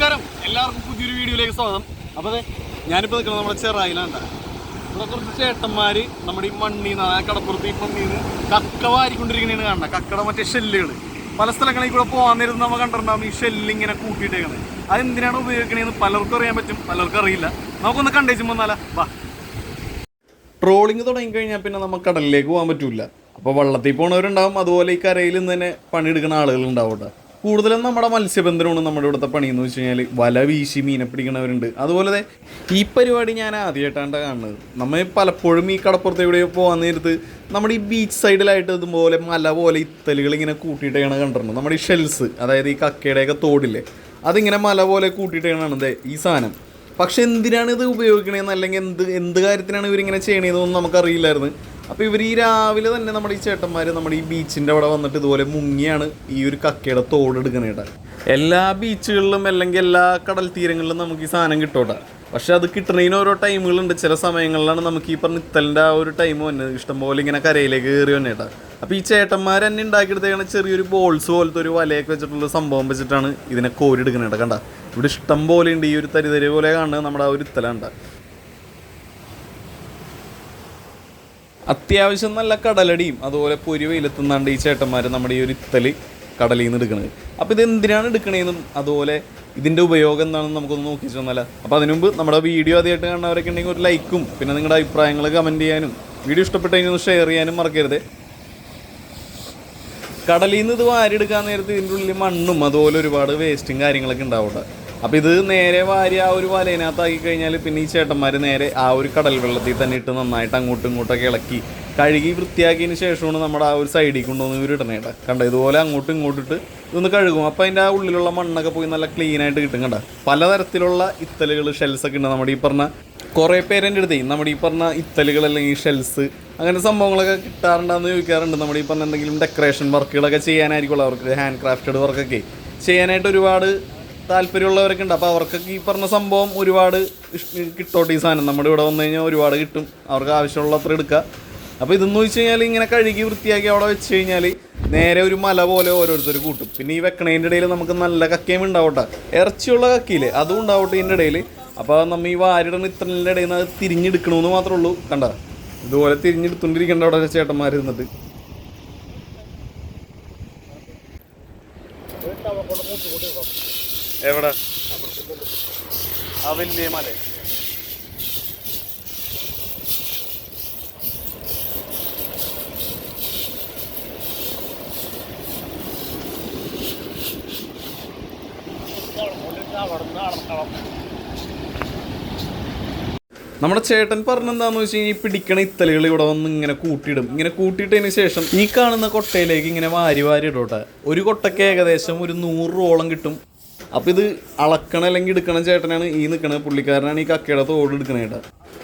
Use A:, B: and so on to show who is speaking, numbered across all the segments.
A: നമസ്കാരം. എല്ലാവർക്കും പുതിയൊരു വീഡിയോയിലേക്ക് സ്വാഗതം. അപ്പോൾ ഞാനിപ്പോൾ നിൽക്കുന്നത് നമ്മുടെ ചെറായിലാണ്ടാണ് ഇവിടെ കുറച്ച് ചേട്ടന്മാര് നമ്മുടെ ഈ മണ്ണീന്ന് അതായത് കടപ്പുറത്ത് ഈ മണ്ണിൽ നിന്ന് കക്ക വാരിക്കൊണ്ടിരിക്കുന്നതാണ് കാണുന്നത് കക്കയുടെ മറ്റേ ഷെല്ലുകൾ പല സ്ഥലങ്ങളിൽ കൂടെ പോകാൻ നേരം നമ്മൾ കണ്ടിട്ടുണ്ടാവും ഈ ഷെല്ലിങ്ങനെ കൂട്ടിയിട്ടേക്കുന്നത് അതെന്തിനാണ് ഉപയോഗിക്കണേന്ന് പലർക്കും അറിയാൻ പറ്റും പലർക്കും അറിയില്ല. നമുക്കൊന്ന് കണ്ടേച്ചും വന്നാലാ വാ. ട്രോളിങ് തുടങ്ങി കഴിഞ്ഞാൽ പിന്നെ നമുക്ക് കടലിലേക്ക് പോകാൻ പറ്റില്ല അപ്പോൾ വള്ളത്തിൽ പോണവരുണ്ടാവും അതുപോലെ ഈ കരയിൽ നിന്ന് തന്നെ പണിയെടുക്കുന്ന ആളുകൾ ഉണ്ടാവും കേട്ടോ കൂടുതലും നമ്മുടെ മത്സ്യബന്ധനമാണ് നമ്മുടെ ഇവിടുത്തെ പണി എന്ന് വെച്ച് കഴിഞ്ഞാൽ വല വീശി മീനെ പിടിക്കണവരുണ്ട്. അതുപോലെ ഈ പരിപാടി ഞാൻ ആദ്യമായിട്ടാണ് കാണുന്നത്. നമ്മൾ പലപ്പോഴും ഈ കടപ്പുറത്ത് എവിടെയോ പോകാൻ നേരത്ത് നമ്മുടെ ഈ ബീച്ച് സൈഡിലായിട്ട് ഇതുപോലെ മല പോലെ ഇത്തലുകൾ ഇങ്ങനെ കൂട്ടിയിട്ടാണ് കണ്ടിരുന്നത്. നമ്മുടെ ഈ ഷെൽസ് അതായത് ഈ കക്കയുടെയൊക്കെ തോടില്ലേ അതിങ്ങനെ മല പോലെ കൂട്ടിയിട്ടാണ് ഈ സാധനം. പക്ഷെ എന്തിനാണ് ഇത് ഉപയോഗിക്കണേന്ന് അല്ലെങ്കിൽ എന്ത് എന്ത് കാര്യത്തിനാണ് ഇവരിങ്ങനെ ചെയ്യണതെന്നൊന്നും നമുക്കറിയില്ലായിരുന്നു. അപ്പോൾ ഇവർ ഈ രാവിലെ തന്നെ നമ്മുടെ ഈ ചേട്ടന്മാർ നമ്മുടെ ഈ ബീച്ചിന്റെ അവിടെ വന്നിട്ട് ഇതുപോലെ മുങ്ങിയാണ് ഈ ഒരു കക്കയുടെ തോട് എടുക്കണേട്ട എല്ലാ ബീച്ചുകളിലും അല്ലെങ്കിൽ എല്ലാ കടൽ തീരങ്ങളിലും നമുക്ക് ഈ സാധനം കിട്ടോട്ടെ. പക്ഷെ അത് കിട്ടണതിന് ഓരോ ടൈമുകളുണ്ട്. ചില സമയങ്ങളിലാണ് നമുക്ക് ഈ പറഞ്ഞ ഇത്തലിന്റെ ആ ഒരു ടൈം വന്നത്. ഇഷ്ടംപോലെ ഇങ്ങനെ കരയിലേക്ക് കയറി വന്നേട്ടാ അപ്പോൾ ഈ ചേട്ടന്മാർ തന്നെ ഉണ്ടാക്കിയെടുത്തേക്കണ ചെറിയൊരു ബോൾസ് പോലത്തെ ഒരു വലയൊക്കെ വെച്ചിട്ടുള്ള സംഭവം വെച്ചിട്ടാണ് ഇതിനെ കോരി എടുക്കണേട്ട കണ്ട? ഇവിടെ ഇഷ്ടം പോലെ ഉണ്ട്. ഈ ഒരു തരിതരി പോലെ കാണുന്നത് നമ്മുടെ ആ ഒരു ഇത്തലുണ്ട അത്യാവശ്യം നല്ല കടലടിയും അതുപോലെ പൊരി വെയിലെത്തുന്നാണ്ട് ഈ ചേട്ടന്മാർ നമ്മുടെ ഈ ഒരു ഇത്തൽ കടലിൽ നിന്ന് എടുക്കുന്നത് അപ്പോൾ ഇത് എന്തിനാണ് എടുക്കണേന്നും അതുപോലെ ഇതിന്റെ ഉപയോഗം എന്താണെന്ന് നമുക്കൊന്ന് നോക്കി ചെന്നല്ല അപ്പോൾ അതിനു മുമ്പ് നമ്മുടെ വീഡിയോ ആദ്യമായിട്ട് കാണുന്നവരൊക്കെ ഉണ്ടെങ്കിൽ ഒരു ലൈക്കും പിന്നെ നിങ്ങളുടെ അഭിപ്രായങ്ങൾ കമന്റ് ചെയ്യാനും വീഡിയോ ഇഷ്ടപ്പെട്ട് കഴിഞ്ഞാൽ ഷെയർ ചെയ്യാനും മറക്കരുത്. കടലിൽ നിന്ന് ഇത് വാരിയെടുക്കാൻ നേരത്ത് ഇതിന്റെ ഉള്ളിൽ മണ്ണും അതുപോലെ ഒരുപാട് വേസ്റ്റും കാര്യങ്ങളൊക്കെ ഉണ്ടാവട്ടെ അപ്പോൾ ഇത് നേരെ വാരി ആ ഒരു വലയിനകത്താക്കി കഴിഞ്ഞാൽ പിന്നെ ഈ ചേട്ടന്മാർ നേരെ ആ ഒരു കടൽ വെള്ളത്തിൽ തന്നെ ഇട്ട് നന്നായിട്ട് അങ്ങോട്ടും ഇങ്ങോട്ടൊക്കെ ഇളക്കി കഴുകി വൃത്തിയാക്കിയതിന് ശേഷമാണ് നമ്മുടെ ആ ഒരു സൈഡിൽ കൊണ്ടുവന്ന് ഇവർ ഇടണേട്ടാ കണ്ട? ഇതുപോലെ അങ്ങോട്ടും ഇങ്ങോട്ടും ഇട്ട് ഇതൊന്ന് കഴുകും. അപ്പോൾ അതിന്റെ ആ ഉള്ളിലുള്ള മണ്ണൊക്കെ പോയി നല്ല ക്ലീൻ ആയിട്ട് കിട്ടും കണ്ട? പലതരത്തിലുള്ള ഇത്തലുകൾ ഷെൽസ് ഒക്കെ ഉണ്ട് നമ്മുടെ ഈ പറഞ്ഞ കുറേ പേരെന്റെ അടുത്തേ. നമ്മുടെ ഈ പറഞ്ഞ ഇത്തലുകൾ അല്ലെങ്കിൽ ഷെൽസ് അങ്ങനെ സംഭവങ്ങളൊക്കെ കിട്ടാറുണ്ടെന്ന് ചോദിക്കാറുണ്ട്. നമ്മുടെ ഈ പറഞ്ഞ എന്തെങ്കിലും ഡെക്കറേഷൻ വർക്കുകളൊക്കെ ചെയ്യാനായിരിക്കുമല്ലോ അവർക്ക്. ഹാൻഡ് ക്രാഫ്റ്റഡ് വർക്കൊക്കെ ചെയ്യാനായിട്ട് ഒരുപാട് താല്പര്യമുള്ളവരൊക്കെ ഉണ്ട് അപ്പോൾ അവർക്കൊക്കെ ഈ പറഞ്ഞ സംഭവം ഒരുപാട് കിട്ടോട്ട് ഈ സാധനം. നമ്മുടെ ഇവിടെ വന്നു കഴിഞ്ഞാൽ ഒരുപാട് കിട്ടും. അവർക്ക് ആവശ്യമുള്ള അത്ര എടുക്കുക അപ്പോൾ ഇതെന്ന് വെച്ച് കഴിഞ്ഞാൽ ഇങ്ങനെ കഴുകി വൃത്തിയാക്കി അവിടെ വെച്ച് കഴിഞ്ഞാൽ നേരെ ഒരു മല പോലെ ഓരോരുത്തർ കൂട്ടും. പിന്നെ ഈ വെക്കണേന്റെ ഇടയിൽ നമുക്ക് നല്ല കക്കയും ഉണ്ടാവട്ടെ. ഇറച്ചിയുള്ള കക്കയില്ലേ അതും ഉണ്ടാവട്ടെ ഇതിന്റെ ഇടയിൽ അപ്പോൾ നമ്മൾ ഈ വാരിടണ ഇത്രന്റെ ഇടയിൽ നിന്ന് അത് തിരിഞ്ഞെടുക്കണമെന്ന് മാത്രമേ ഉള്ളൂ. കണ്ട? ഇതുപോലെ തിരിഞ്ഞെടുത്തോണ്ടിരിക്കേണ്ട അവിടെ ചേട്ടന്മാർ ഇരുന്നിട്ട് എവിടെ? ആ വലിയ മല. നമ്മുടെ ചേട്ടൻ പറഞ്ഞെന്താന്ന് വെച്ച് കഴിഞ്ഞാൽ ഈ പിടിക്കണ ഇത്തലുകൾ ഇവിടെ വന്ന് ഇങ്ങനെ കൂട്ടിയിടും. ഇങ്ങനെ കൂട്ടിയിട്ടതിന് ശേഷം ഈ കാണുന്ന കൊട്ടയിലേക്ക് ഇങ്ങനെ വാരി വാരി ഇടോട്ടെ. ഒരു കൊട്ടയ്ക്ക് ഏകദേശം ഒരു നൂറ് റോളം കിട്ടും. അപ്പോൾ ഇത് അളക്കണ അല്ലെങ്കിൽ എടുക്കണ ചേട്ടനാണ് ഈ നിൽക്കണത് പുള്ളിക്കാരനാണ് ഈ കക്കയുടെ തോട് എടുക്കണേ ചേട്ടാ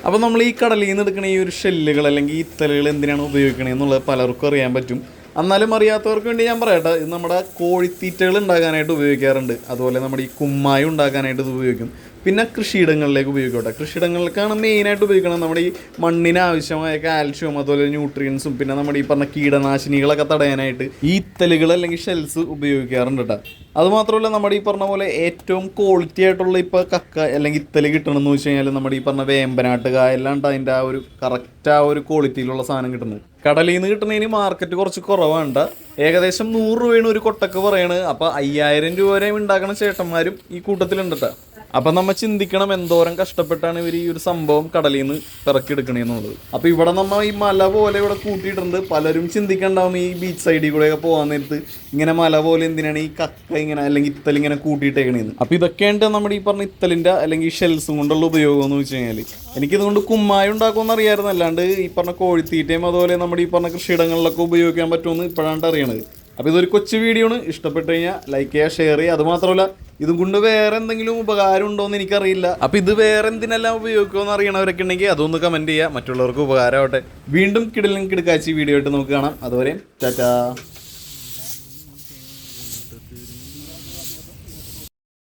A: അപ്പോൾ നമ്മൾ ഈ കടലിൽ നിന്ന് എടുക്കണ ഈ ഒരു ഷെല്ലുകൾ അല്ലെങ്കിൽ ഈ തലകൾ എന്തിനാണ് ഉപയോഗിക്കണേ എന്നുള്ളത് പലർക്കും അറിയാൻ പറ്റും. എന്നാലും അറിയാത്തവർക്ക് വേണ്ടി ഞാൻ പറയട്ടെ ഇത് നമ്മുടെ കോഴിത്തീറ്റകൾ ഉണ്ടാക്കാനായിട്ട് ഉപയോഗിക്കാറുണ്ട്. അതുപോലെ നമ്മുടെ ഈ കുമ്മായി ഉണ്ടാക്കാനായിട്ട് ഇത് ഉപയോഗിക്കും. പിന്നെ കൃഷിയിടങ്ങളിലേക്ക് ഉപയോഗിക്കട്ടെ. കൃഷിയിടങ്ങളിലേക്കാണ് മെയിനായിട്ട് ഉപയോഗിക്കുന്നത് നമ്മുടെ ഈ മണ്ണിന് ആവശ്യമായ കാൽഷ്യവും അതുപോലെ ന്യൂട്രിയൻസും പിന്നെ നമ്മുടെ ഈ പറഞ്ഞ കീടനാശിനികളൊക്കെ തടയാനായിട്ട് ഈ ഇത്തലുകൾ അല്ലെങ്കിൽ ഷെൽസ് ഉപയോഗിക്കാറുണ്ട് കേട്ടോ. അതുമാത്രമല്ല നമ്മുടെ ഈ പറഞ്ഞ പോലെ ഏറ്റവും ക്വാളിറ്റി ആയിട്ടുള്ള ഇപ്പോൾ കക്ക അല്ലെങ്കിൽ ഇത്തൽ കിട്ടണമെന്ന് വെച്ച് കഴിഞ്ഞാൽ നമ്മുടെ ഈ പറഞ്ഞ വേമ്പനാട്ട് കായലാണ്ട് അതിന്റെ ആ ഒരു കറക്റ്റ് ആ ഒരു ക്വാളിറ്റിയിലുള്ള സാധനം കിട്ടുന്നത്. കടലിൽ നിന്ന് കിട്ടുന്നതിന് മാർക്കറ്റ് കുറച്ച് കുറവാണ് ഏകദേശം നൂറ് രൂപയാണ് ഒരു കൊട്ടക്ക് പറയണത് അപ്പോൾ അയ്യായിരം രൂപ വരെ ഉണ്ടാക്കണ ചേട്ടന്മാരും ഈ കൂട്ടത്തിലുണ്ട് കേട്ടോ അപ്പം നമ്മൾ ചിന്തിക്കണം എന്തോരം കഷ്ടപ്പെട്ടാണ് ഇവർ ഈ ഒരു സംഭവം കടലിൽ നിന്ന് പിറക്കിയെടുക്കണേന്നുള്ളത് അപ്പോൾ ഇവിടെ നമ്മൾ ഈ മല പോലെ ഇവിടെ കൂട്ടിയിട്ടുണ്ട്. പലരും ചിന്തിക്കണ്ടാവും ഈ ബീച്ച് സൈഡിൽ കൂടെയൊക്കെ പോകാൻ നേരത്ത് ഇങ്ങനെ മല പോലെ എന്തിനാണ് ഈ കക്ക ഇങ്ങനെ അല്ലെങ്കിൽ ഇത്തൽ ഇങ്ങനെ കൂട്ടിയിട്ടേക്കണേന്ന്. അപ്പോൾ ഇതൊക്കെയാണ് നമ്മുടെ ഈ പറഞ്ഞ ഇത്തലിന്റെ അല്ലെങ്കിൽ ഷെൽസും കൊണ്ടുള്ള ഉപയോഗം എന്ന് വെച്ച് കഴിഞ്ഞാൽ എനിക്കിതുകൊണ്ട് കുമ്മായി ഉണ്ടാക്കുമെന്ന് അറിയാമായിരുന്നു ഈ പറഞ്ഞ കോഴിത്തീറ്റയും അതുപോലെ നമ്മുടെ ഈ പറഞ്ഞ കൃഷിയിടങ്ങളിലൊക്കെ ഉപയോഗിക്കാൻ പറ്റുമെന്ന് ഇപ്പോഴാണ് അറിയണത്. അപ്പോൾ ഇതൊരു കൊച്ചു വീഡിയോ ആണ്. ഇഷ്ടപ്പെട്ട് കഴിഞ്ഞാൽ ലൈക്ക് ചെയ്യുക ഷെയർ ചെയ്യുക. അതുമാത്രമല്ല ഇതും കൊണ്ട് വേറെ എന്തെങ്കിലും ഉപകാരം ഉണ്ടോ എന്ന് എനിക്കറിയില്ല. അപ്പോൾ ഇത് വേറെ എന്തിനെല്ലാം ഉപയോഗിക്കുമെന്ന് അറിയണവരൊക്കെ ഉണ്ടെങ്കിൽ അതൊന്ന് കമന്റ് ചെയ്യുക. മറ്റുള്ളവർക്ക് ഉപകാരമാവട്ടെ. വീണ്ടും കിടലും കിടക്കാച്ചി വീഡിയോ ആയിട്ട് നമുക്ക് കാണാം. അതുവരെ ടാറ്റാ.